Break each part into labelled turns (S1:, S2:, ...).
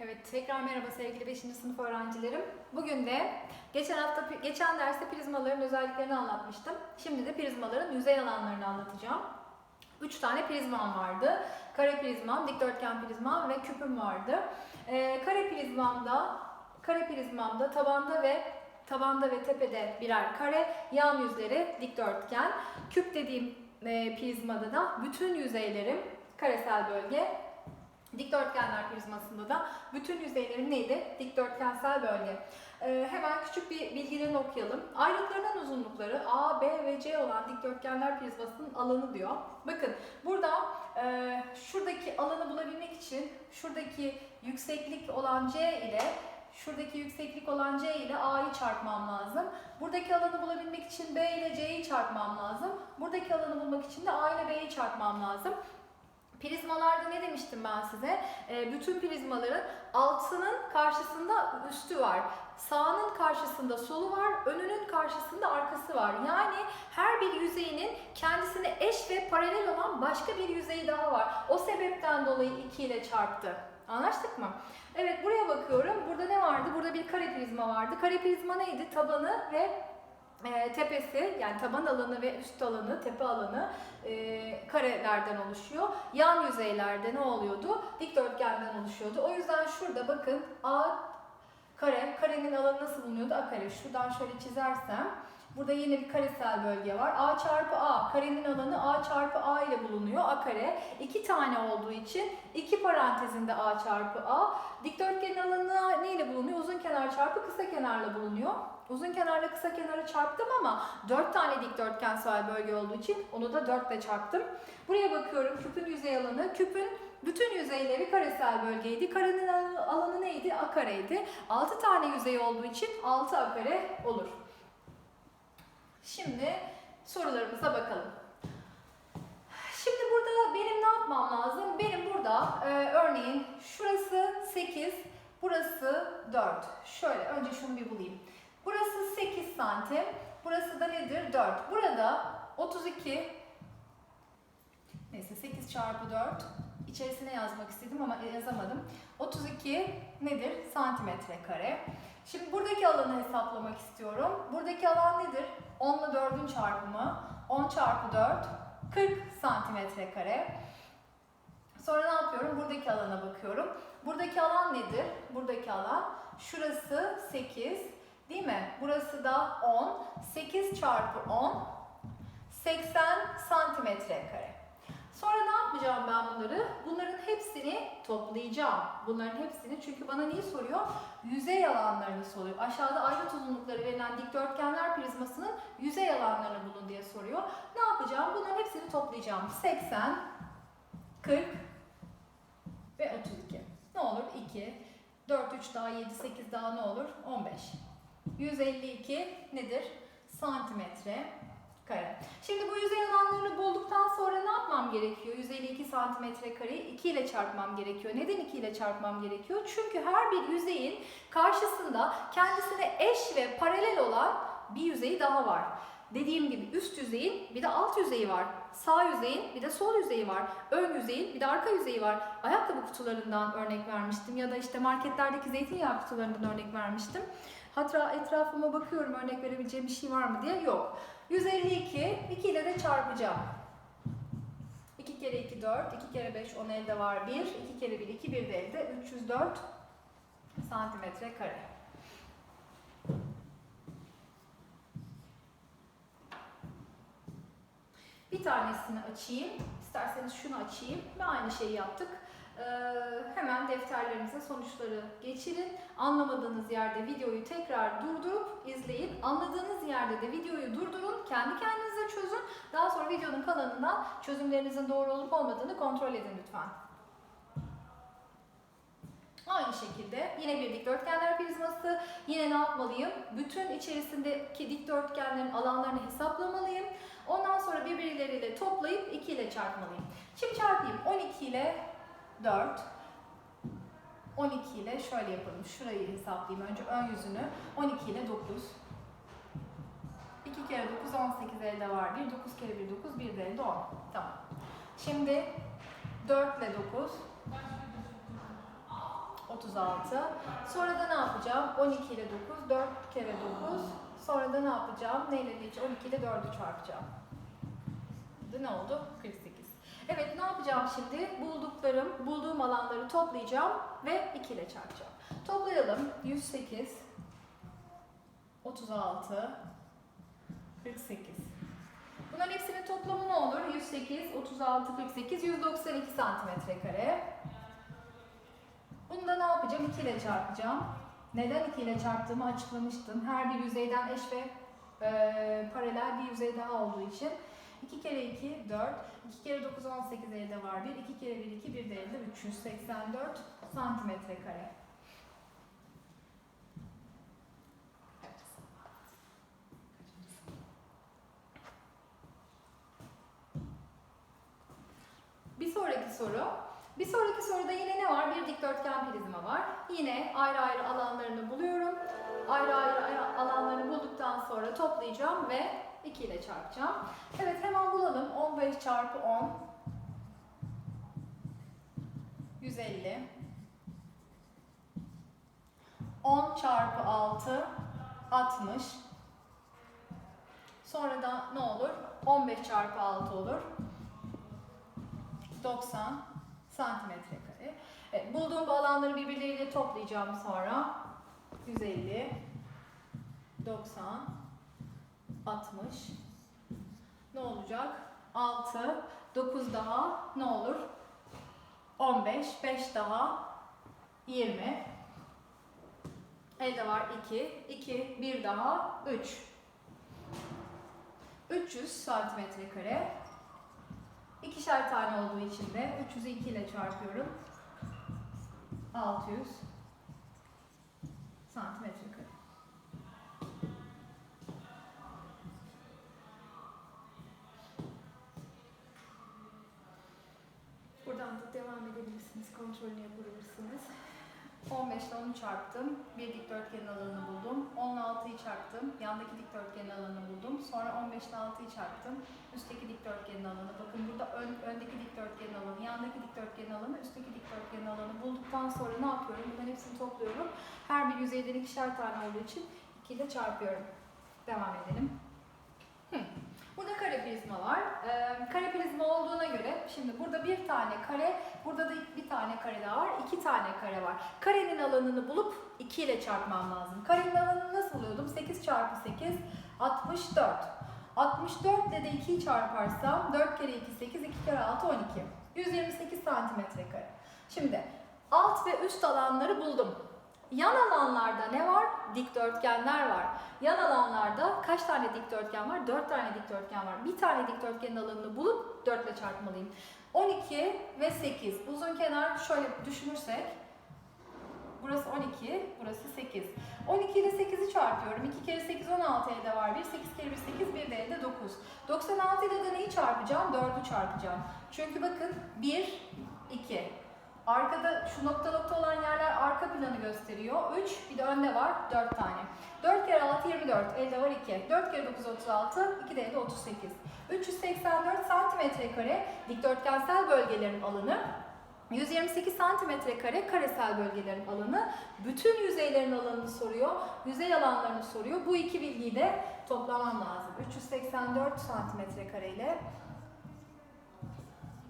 S1: Evet, tekrar merhaba sevgili 5. sınıf öğrencilerim. Bugün de geçen hafta geçen derste prizmaların özelliklerini anlatmıştım. Şimdi de prizmaların yüzey alanlarını anlatacağım. 3 tane prizmam vardı. Kare prizmam, dikdörtgen prizmam ve küpüm vardı. Ee, kare prizmamda kare prizmamda tabanda ve tabanda ve tepede birer kare, yan yüzleri dikdörtgen. Küp dediğim e, prizmada da bütün yüzeylerim karesel bölge, Dikdörtgenler prizmasında da bütün yüzeylerin neydi? Dikdörtgensel bölge. Ee, hemen küçük bir bilgilerini okuyalım. Ayrıtlarının uzunlukları A, B ve C olan dikdörtgenler prizmasının alanı diyor. Bakın burada e, şuradaki alanı bulabilmek için şuradaki yükseklik olan C ile şuradaki yükseklik olan C ile A'yı çarpmam lazım. Buradaki alanı bulabilmek için B ile C'yi çarpmam lazım. Buradaki alanı bulmak için de A ile B'yi çarpmam lazım. Prizmalarda ne demiştim ben size? E, bütün prizmaların altının karşısında üstü var. Sağının karşısında solu var, önünün karşısında arkası var. Yani her bir yüzeyinin kendisine eş ve paralel olan başka bir yüzeyi daha var. O sebepten dolayı 2 ile çarptı. Anlaştık mı? Evet buraya bakıyorum. Burada ne vardı? Burada bir kare prizma vardı. Kare prizma neydi? Tabanı ve e, tepesi yani taban alanı ve üst alanı, tepe alanı e, karelerden oluşuyor. Yan yüzeylerde ne oluyordu? Dikdörtgenden oluşuyordu. O yüzden şurada bakın A kare, karenin alanı nasıl bulunuyordu? A kare. Şuradan şöyle çizersem Burada yine bir karesel bölge var. A çarpı A. Karenin alanı A çarpı A ile bulunuyor. A kare. iki tane olduğu için iki parantezinde A çarpı A. Dikdörtgenin alanı ne ile bulunuyor? Uzun kenar çarpı kısa kenarla bulunuyor. Uzun kenarla kısa kenarı çarptım ama 4 tane dikdörtgensel bölge olduğu için onu da 4 ile çarptım. Buraya bakıyorum küpün yüzey alanı. Küpün bütün yüzeyleri karesel bölgeydi. Karenin alanı neydi? A kareydi. 6 tane yüzey olduğu için 6 A kare olur. Şimdi sorularımıza bakalım. Şimdi burada benim ne yapmam lazım? Benim burada e, örneğin şurası 8, burası 4. Şöyle önce şunu bir bulayım. Burası 8 santim, burası da nedir? 4. Burada 32, neyse 8 çarpı 4, içerisine yazmak istedim ama yazamadım. 32 nedir? Santimetre kare. Şimdi buradaki alanı hesaplamak istiyorum. Buradaki alan nedir? 10 ile 4'ün çarpımı. 10 çarpı 4, 40 santimetre kare. Sonra ne yapıyorum? Buradaki alana bakıyorum. Buradaki alan nedir? Buradaki alan şurası 8 değil mi? Burası da 10. 8 çarpı 10 80 santimetre kare. Sonra ne yapacağım ben bunları? Bunların hepsini toplayacağım. Bunların hepsini çünkü bana neyi soruyor? Yüzey alanlarını soruyor. Aşağıda ayrıt uzunlukları verilen dikdörtgenler prizmasının yüzey alanlarını bulun diye soruyor. Ne yapacağım? Bunların hepsini toplayacağım. 80, 40 ve 32. Ne olur? 2, 4, 3 daha 7, 8 daha ne olur? 15. 152 nedir? Santimetre kare. Şimdi bu yüzey alanlarını bulduktan sonra ne yapmam gerekiyor? 152 santimetre kareyi 2 ile çarpmam gerekiyor. Neden 2 ile çarpmam gerekiyor? Çünkü her bir yüzeyin karşısında kendisine eş ve paralel olan bir yüzeyi daha var. Dediğim gibi üst yüzeyin bir de alt yüzeyi var. Sağ yüzeyin bir de sol yüzeyi var. Ön yüzeyin bir de arka yüzeyi var. Ayakkabı kutularından örnek vermiştim ya da işte marketlerdeki zeytinyağı kutularından örnek vermiştim. Hatta etrafıma bakıyorum örnek verebileceğim bir şey var mı diye. Yok. 152, 2 ile de çarpacağım. 2 kere 2 4, 2 kere 5 10 elde var 1, 2 kere 1 2, 1 de elde 304 santimetre kare. Bir tanesini açayım, isterseniz şunu açayım ve aynı şeyi yaptık. Ee, hemen defterlerinize sonuçları geçirin. Anlamadığınız yerde videoyu tekrar durdurup izleyin. Anladığınız yerde de videoyu durdurun. Kendi kendinize çözün. Daha sonra videonun kalanından çözümlerinizin doğru olup olmadığını kontrol edin lütfen. Aynı şekilde yine bir dikdörtgenler prizması. Yine ne yapmalıyım? Bütün içerisindeki dikdörtgenlerin alanlarını hesaplamalıyım. Ondan sonra birbirleriyle toplayıp 2 ile çarpmalıyım. Şimdi çarpayım. 12 ile 4. 12 ile şöyle yapalım. Şurayı hesaplayayım. Önce ön yüzünü. 12 ile 9. 2 kere 9 18 elde var. 1 9 kere 1 9 1 de elde 10. Tamam. Şimdi 4 ile 9 36. Sonra da ne yapacağım? 12 ile 9, 4 kere 9. Sonra da ne yapacağım? Neyle geçeceğim? 12 ile 4'ü çarpacağım. Bu ne oldu? 48. Evet ne yapacağım şimdi? Bulduklarım, bulduğum alanları toplayacağım ve 2 ile çarpacağım. Toplayalım. 108, 36, 48. Bunların hepsinin toplamı ne olur? 108, 36, 48, 192 santimetre kare. Bunu da ne yapacağım? 2 ile çarpacağım. Neden 2 ile çarptığımı açıklamıştım. Her bir yüzeyden eş ve e, paralel bir yüzey daha olduğu için. 2 kere 2, 4. 2 kere 9, 18 elde var 1. 2 kere 1, 2, 1 de elde 384 santimetre kare. Bir sonraki soru. Bir sonraki soruda yine ne var? Bir dikdörtgen prizma var. Yine ayrı ayrı alanlarını buluyorum. Ayrı ayrı alanlarını bulduktan sonra toplayacağım ve 2 ile çarpacağım. Evet hemen bulalım. 15 çarpı 10 150 10 çarpı 6 60 Sonra da ne olur? 15 çarpı 6 olur. 90 santimetre kare. Evet, bulduğum bu alanları birbirleriyle toplayacağım sonra. 150 90 60 ne olacak? 6 9 daha ne olur? 15 5 daha 20 Elde var 2 2 1 daha 3 300 santimetre kare İkişer tane olduğu için de 300'ü 2 ile çarpıyorum. 600 santimetre kare. Kontrolünü yapabilirsiniz. 15 ile 10'u çarptım. Bir dikdörtgenin alanını buldum. 10 ile 6'yı çarptım. Yandaki dikdörtgenin alanını buldum. Sonra 15 ile 6'yı çarptım. Üstteki dikdörtgenin alanı. Bakın burada ön, öndeki dikdörtgenin alanı, yandaki dikdörtgenin alanı, üstteki dikdörtgenin alanı bulduktan sonra ne yapıyorum? Bunların hepsini topluyorum. Her bir yüzeyden ikişer tane olduğu için 2 ile çarpıyorum. Devam edelim. Burada kare prizma var. Ee, kare prizma olduğuna göre şimdi burada bir tane kare, burada da bir tane kare daha var. iki tane kare var. Karenin alanını bulup 2 ile çarpmam lazım. Karenin alanını nasıl buluyordum? 8 çarpı 8 64. 64 ile de 2'yi çarparsam 4 kere 2 8, 2 kere 6 12. 128 santimetre kare. Şimdi alt ve üst alanları buldum. Yan alanlarda ne var? Dikdörtgenler var. Yan alanlarda kaç tane dikdörtgen var? 4 tane dikdörtgen var. Bir tane dikdörtgenin alanını bulup 4 ile çarpmalıyım. 12 ve 8. Uzun kenar şöyle düşünürsek Burası 12, burası 8. 12 ile 8'i çarpıyorum. 2 kere 8 16 elde var 1. 8 kere 1 8, 1 de elde 9. 96 ile de neyi çarpacağım? 4'ü çarpacağım. Çünkü bakın 1, 2. Arkada şu nokta nokta olan yerler arka planı gösteriyor. 3, bir de önde var 4 tane. 4 kere 6 24, elde var 2. 4 kere 9 36, 2 de elde 38. 384 santimetre kare dikdörtgensel bölgelerin alanı. 128 santimetre kare karesel bölgelerin alanı. Bütün yüzeylerin alanını soruyor. Yüzey alanlarını soruyor. Bu iki bilgiyi de toplamam lazım. 384 santimetre kare ile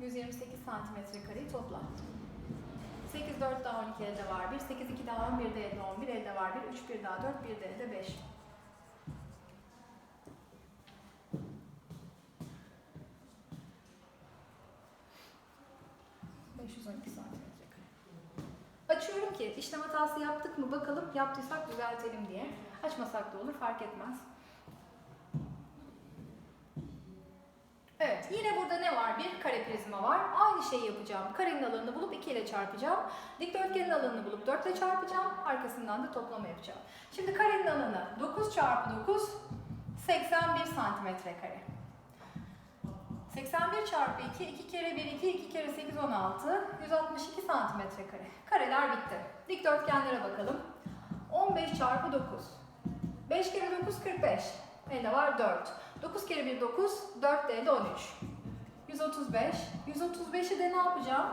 S1: 128 santimetre kareyi topla. 8 4 daha 12 elde var 1. 8 2 daha 11 de elde 11 elde var 1. 3 1 daha 4 1 de elde 5. ...512 santimetre kare. Açıyorum ki işlem hatası yaptık mı bakalım yaptıysak düzeltelim diye. Açmasak da olur fark etmez. Evet, yine burada ne var? Bir kare prizma var. Aynı şeyi yapacağım. Karenin alanını bulup 2 ile çarpacağım. Dikdörtgenin alanını bulup 4 ile çarpacağım. Arkasından da toplama yapacağım. Şimdi karenin alanı 9 çarpı 9, 81 santimetre kare. 81 çarpı 2, 2 kere 1, 2, 2 kere 8, 16, 162 santimetre kare. Kareler bitti. Dikdörtgenlere bakalım. 15 çarpı 9. 5 kere 9, 45. Elde var 4. 9 kere 1 9, 4 de elde 13. 135. 135'i de ne yapacağım?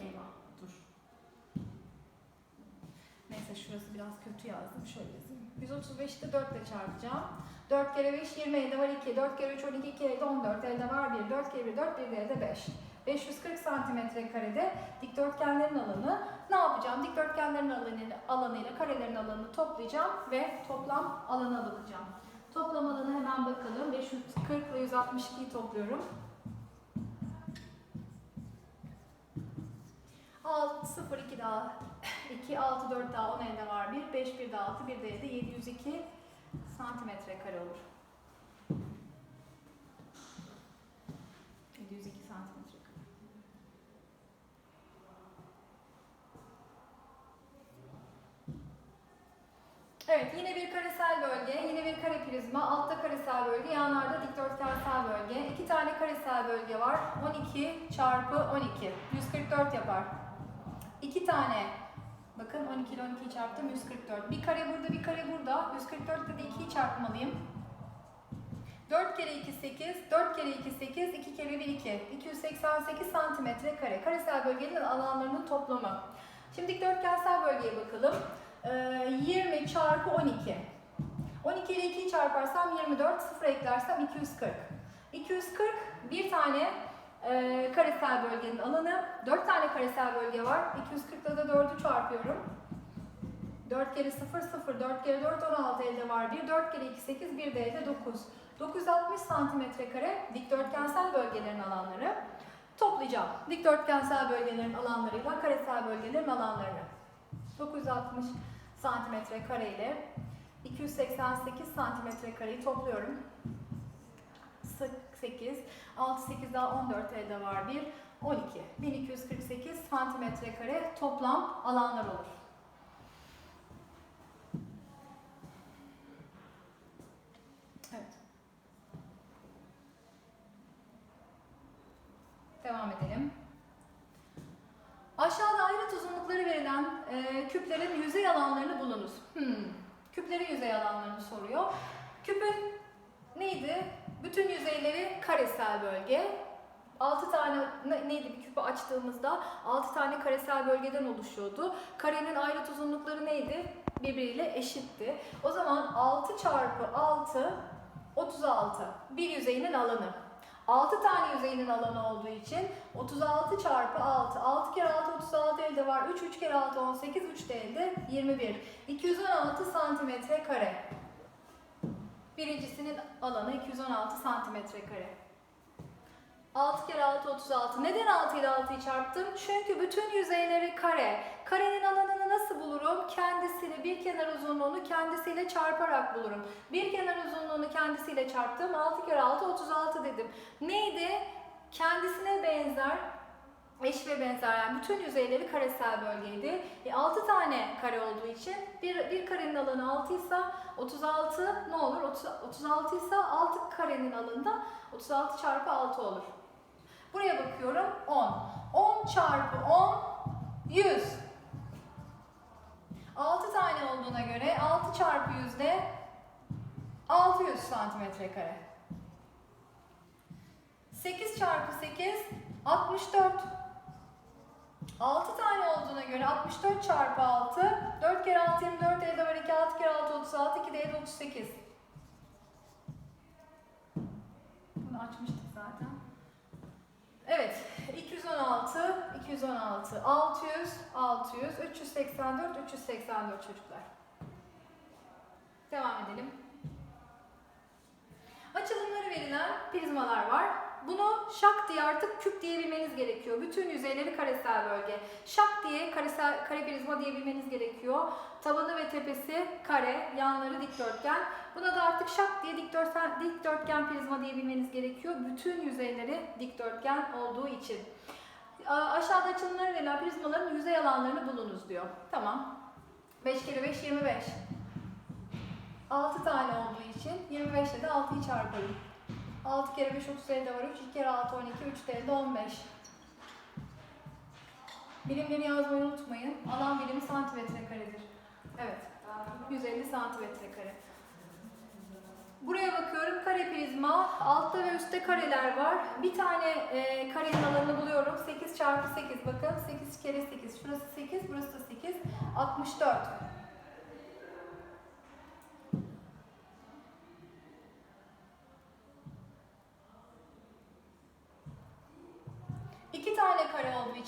S1: Eyvah dur. Neyse şurası biraz kötü yazdım. Şöyle yazayım. 135'i de 4 ile çarpacağım. 4 kere 5 20 elde var 2. 4 kere 3 12 2 elde 14 elde var 1. 4 kere 1 4 1 de elde 5. 540 santimetre karede dikdörtgenlerin alanı. Ne yapacağım? Dikdörtgenlerin alanı, alanıyla karelerin alanını toplayacağım ve toplam alana bakacağım. Toplam hemen bakalım. 540 ile 162'yi topluyorum. 6, 0, 2 daha 2, 6, 4 daha 10 elde var 1, 5, 1 daha 6, 1 de elde 702 santimetre kare olur. 702 santimetre kare. Evet, yine bir karesel bölge, yine bir kare prizma, altta karesel bölge, yanlarda dikdörtgensel bölge. İki tane karesel bölge var. 12 çarpı 12, 144 yapar. İki tane, bakın 12 ile 12'yi çarptım, 144. Bir kare burada, bir kare burada. 144 ile de 2'yi çarpmalıyım. 4 kere 2 8, 4 kere 2 8, 2 kere 1 2. 288 santimetre kare. Karesel bölgenin alanlarının toplamı. Şimdi dikdörtgensel bölgeye bakalım. Ee, 20 çarpı 12. 12 ile 2'yi çarparsam 24, 0 eklersem 240. 240 bir tane e, karesel bölgenin alanı. 4 tane karesel bölge var. 240'da da 4'ü çarpıyorum. 4 kere 0 0, 4 kere 4 16 elde var 1, 4 kere 2 8, 1 de elde 9. 960 santimetre kare dikdörtgensel bölgelerin alanları. Toplayacağım. Dikdörtgensel bölgelerin alanlarıyla karesel bölgelerin alanlarını. 960 santimetre kare ile 288 santimetre kareyi topluyorum. 8, 6, 8 daha 14 elde var 1, 12. 1248 santimetre kare toplam alanlar olur. Evet. Devam edelim. Uzunlukları verilen e, küplerin yüzey alanlarını bulunuz. Hmm. Küplerin yüzey alanlarını soruyor. Küpün neydi? Bütün yüzeyleri karesel bölge. 6 tane ne- neydi bir küpü açtığımızda 6 tane karesel bölgeden oluşuyordu. Karenin ayrıt uzunlukları neydi? Birbiriyle eşitti. O zaman 6 çarpı 6 36. Bir yüzeyinin alanı. 6 tane yüzeyinin alanı olduğu için 36 çarpı 6. 6 kere 6 36 elde var. 3 3 kere 6 18. 3 de elde 21. 216 santimetre kare. Birincisinin alanı 216 santimetre kare. 6 kere 6 36. Neden 6 ile 6'yı çarptım? Çünkü bütün yüzeyleri kare. Karenin alanını nasıl bulurum? Kendisini bir kenar uzunluğunu kendisiyle çarparak bulurum. Bir kenar uzunluğunu kendisiyle çarptım. 6 kere 6 36 dedim. Neydi? Kendisine benzer eş ve benzer yani bütün yüzeyleri karesel bölgeydi. E, 6 tane kare olduğu için bir, bir karenin alanı 6 ise 36 ne olur? 30, 36 ise 6 karenin alanında 36 çarpı 6 olur. Buraya bakıyorum 10. 10 çarpı 10 santimetre kare. 8 çarpı 8 64. 6 tane olduğuna göre 64 çarpı 6 4 kere 6 24 elde var 2 6 kere 6 36 2 de elde 38. Bunu açmıştık zaten. Evet 216 216 600 600 384 384 çocuklar. Devam edelim. Açılımları verilen prizmalar var. Bunu şak diye artık küp diyebilmeniz gerekiyor. Bütün yüzeyleri karesel bölge. Şak diye karesel, kare prizma diyebilmeniz gerekiyor. Tabanı ve tepesi kare, yanları dikdörtgen. Buna da artık şak diye dikdörtgen, dikdörtgen prizma diyebilmeniz gerekiyor. Bütün yüzeyleri dikdörtgen olduğu için. Aşağıda açılımları verilen prizmaların yüzey alanlarını bulunuz diyor. Tamam. 5 kere 5 25. 6 tane olduğu için 25 ile de 6'yı çarparım. 6 kere 5 30 elde var 3, 2 kere 6 12, 3 de elde 15. Birimleri yazmayı unutmayın. Alan birimi santimetre karedir. Evet. 150 santimetre kare. Buraya bakıyorum kare prizma. Altta ve üstte kareler var. Bir tane e, karenin alanını buluyorum. 8 çarpı 8 bakın. 8 kere 8. Şurası 8, burası da 8. 64.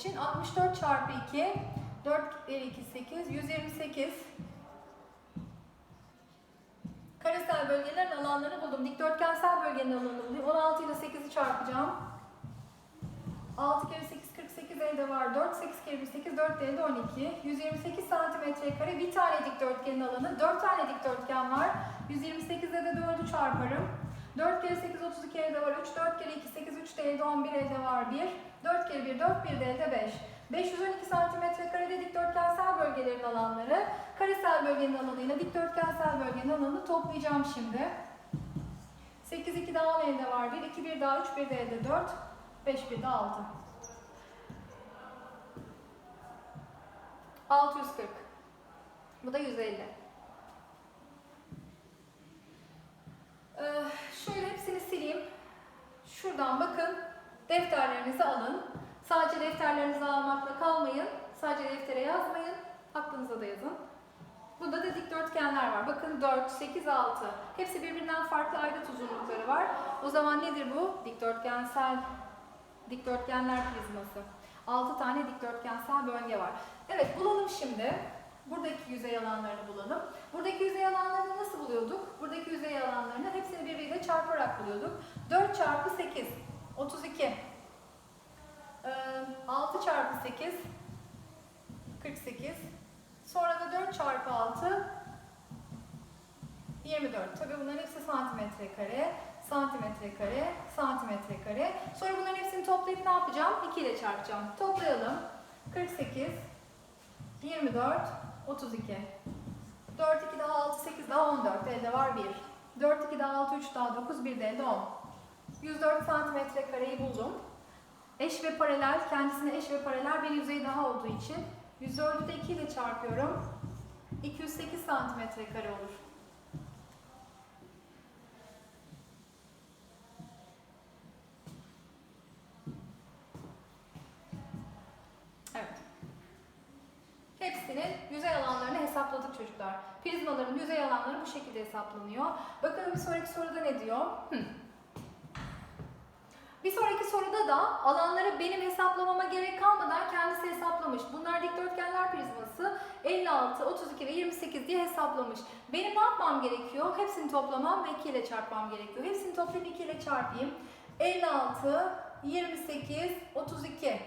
S1: için 64 çarpı 2 4 kere 2 8 128 Karesel bölgelerin alanlarını buldum. Dikdörtgensel bölgenin alanını bulayım. 16 ile 8'i çarpacağım. 6 kere 8 48 elde var. 4 8 kere 1 8 4 elde 12. 128 santimetre kare bir tane dikdörtgenin alanı. 4 tane dikdörtgen var. 128'de de 4'ü çarparım. 4 kere 8 32 elde var. 3 4 kere 2 8 3 de elde 11 elde var 1. 4 kere 1 4 1 de elde 5. 512 santimetre karede dikdörtgensel bölgelerin alanları. Karesel bölgenin alanıyla dikdörtgensel bölgenin alanını toplayacağım şimdi. 8 2 daha 10 elde var 1. 2 1 daha 3 1 de elde 4. 5 1 de 6. 640. Bu da 150. Ee, şöyle hepsini sileyim. Şuradan bakın. Defterlerinizi alın. Sadece defterlerinizi almakla kalmayın. Sadece deftere yazmayın. Aklınıza da yazın. Burada da dikdörtgenler var. Bakın 4, 8, 6. Hepsi birbirinden farklı ayrıt uzunlukları var. O zaman nedir bu? Dikdörtgensel dikdörtgenler prizması. 6 tane dikdörtgensel bölge var. Evet bulalım şimdi. Buradaki yüzey alanlarını bulalım. Buradaki yüzey alanlarını nasıl buluyorduk? Buradaki yüzey alanlarını hepsini birbiriyle çarparak buluyorduk. 4 çarpı 8, 32. Ee, 6 çarpı 8, 48. Sonra da 4 çarpı 6, 24. Tabii bunların hepsi santimetre kare, santimetre kare, santimetre kare. Sonra bunların hepsini toplayıp ne yapacağım? 2 ile çarpacağım. Toplayalım. 48, 24, 32. 4, 2 daha 6, 8 daha 14. Elde var 1. 4, 2 daha 6, 3 daha 9, 1 de elde 10. 104 santimetre kareyi buldum. Eş ve paralel, kendisine eş ve paralel bir yüzey daha olduğu için 104'ü de 2 ile çarpıyorum. 208 santimetre kare olur. Evet. Hepsinin yüzey alanlarını hesapladık çocuklar. Prizmaların yüzey alanları bu şekilde hesaplanıyor. Bakalım bir sonraki soruda ne diyor? Bir sonraki soruda da alanları benim hesaplamama gerek kalmadan kendisi hesaplamış. Bunlar dikdörtgenler prizması 56, 32 ve 28 diye hesaplamış. Benim ne yapmam gerekiyor? Hepsini toplamam ve 2 ile çarpmam gerekiyor. Hepsini toplayıp 2 ile çarpayım. 56, 28, 32.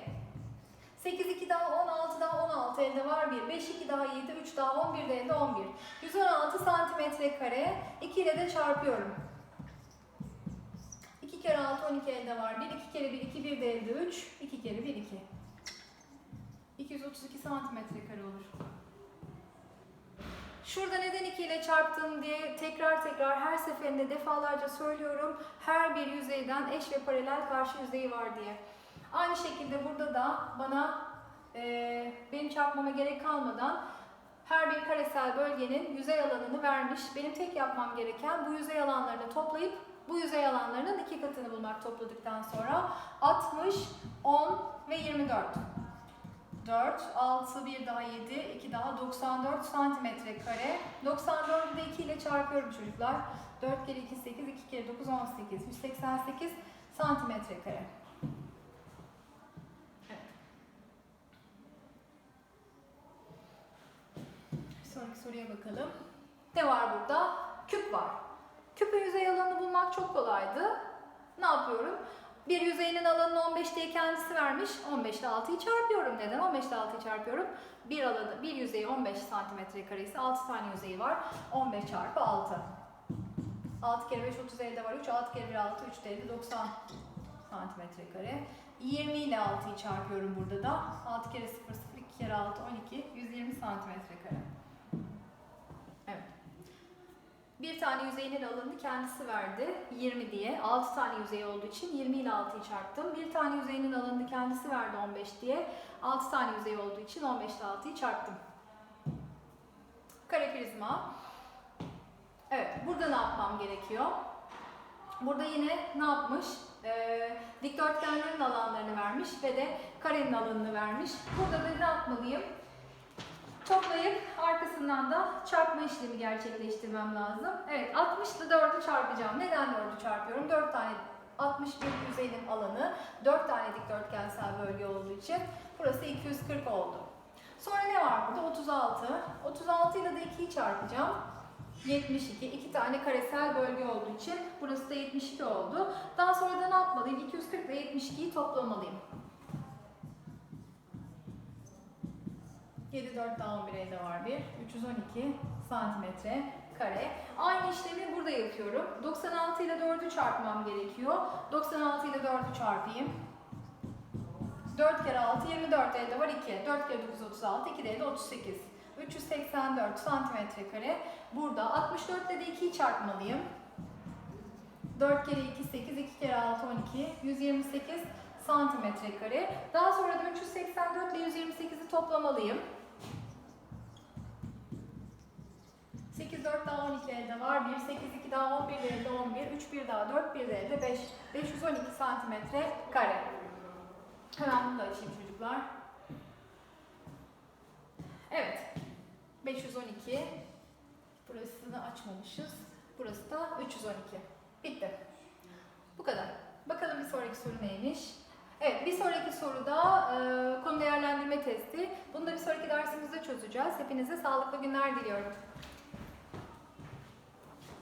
S1: 8 2 daha 16 daha 16 elde var 1. 5 2 daha 7 3 daha 11 de elde 11. 116 santimetre kare 2 ile de çarpıyorum. 2 kere 6 12 elde var 1. 2 kere 1 2 1 de elde 3. 2 kere 1 2. 232 santimetre kare olur. Şurada neden 2 ile çarptım diye tekrar tekrar her seferinde defalarca söylüyorum. Her bir yüzeyden eş ve paralel karşı yüzeyi var diye. Aynı şekilde burada da bana e, benim çarpmama gerek kalmadan her bir karesel bölgenin yüzey alanını vermiş. Benim tek yapmam gereken bu yüzey alanlarını toplayıp bu yüzey alanlarının iki katını bulmak topladıktan sonra 60, 10 ve 24. 4, 6, 1 daha 7, 2 daha 94 santimetre kare. 94'ü de 2 ile çarpıyorum çocuklar. 4 kere 2 8, 2 kere 9 18, 188 santimetre kare. Bir sonraki soruya bakalım. Ne var burada? Küp var. Küpün yüzey alanını bulmak çok kolaydı. Ne yapıyorum? Bir yüzeyinin alanını 15 diye kendisi vermiş. 15 ile 6'yı çarpıyorum. Neden 15 ile 6'yı çarpıyorum? Bir alanı, bir yüzeyi 15 santimetre karesi 6 tane yüzeyi var. 15 çarpı 6. 6 kere 5 30 elde var. 3 6 kere 1 6 3 de elde 90 santimetre kare. 20 ile 6'yı çarpıyorum burada da. 6 kere 0 0 2 kere 6 12 120 santimetre kare. Bir tane yüzeyinin alanını kendisi verdi. 20 diye. 6 tane yüzey olduğu için 20 ile 6'yı çarptım. Bir tane yüzeyinin alanını kendisi verdi 15 diye. 6 tane yüzey olduğu için 15 ile 6'yı çarptım. Kare prizma. Evet, burada ne yapmam gerekiyor? Burada yine ne yapmış? Ee, dikdörtgenlerin alanlarını vermiş ve de karenin alanını vermiş. Burada da ne yapmalıyım? Toplayıp arkasından da çarpma işlemi gerçekleştirmem lazım. Evet 60 ile 4'ü çarpacağım. Neden 4'ü çarpıyorum? 4 tane 61 yüzeyin alanı 4 tane dikdörtgensel bölge olduğu için burası 240 oldu. Sonra ne var burada? 36. 36 ile de 2'yi çarpacağım. 72. 2 tane karesel bölge olduğu için burası da 72 oldu. Daha sonra da ne yapmalıyım? 240 ile 72'yi toplamalıyım. 7, 4 daha 11 elde var bir. 312 santimetre kare. Aynı işlemi burada yapıyorum. 96 ile 4'ü çarpmam gerekiyor. 96 ile 4'ü çarpayım. 4 kere 6 24 elde var 2. 4 kere 9 36 2 de elde 38. 384 santimetre kare. Burada 64 ile de 2'yi çarpmalıyım. 4 kere 2 8, 2 kere 6 12, 128 santimetre kare. Daha sonra da 384 ile 128'i toplamalıyım. 8 4 daha 12 elde var. 1 8 2 daha 11 elde 11, 3 1 daha 4 1 de elde 5 512 santimetre kare. Hemen bunu da açayım çocuklar. Evet. 512. Burasını açmamışız. Burası da 312. Bitti. Bu kadar. Bakalım bir sonraki soru neymiş? Evet, bir sonraki soruda e, konu değerlendirme testi. Bunu da bir sonraki dersimizde çözeceğiz. Hepinize sağlıklı günler diliyorum.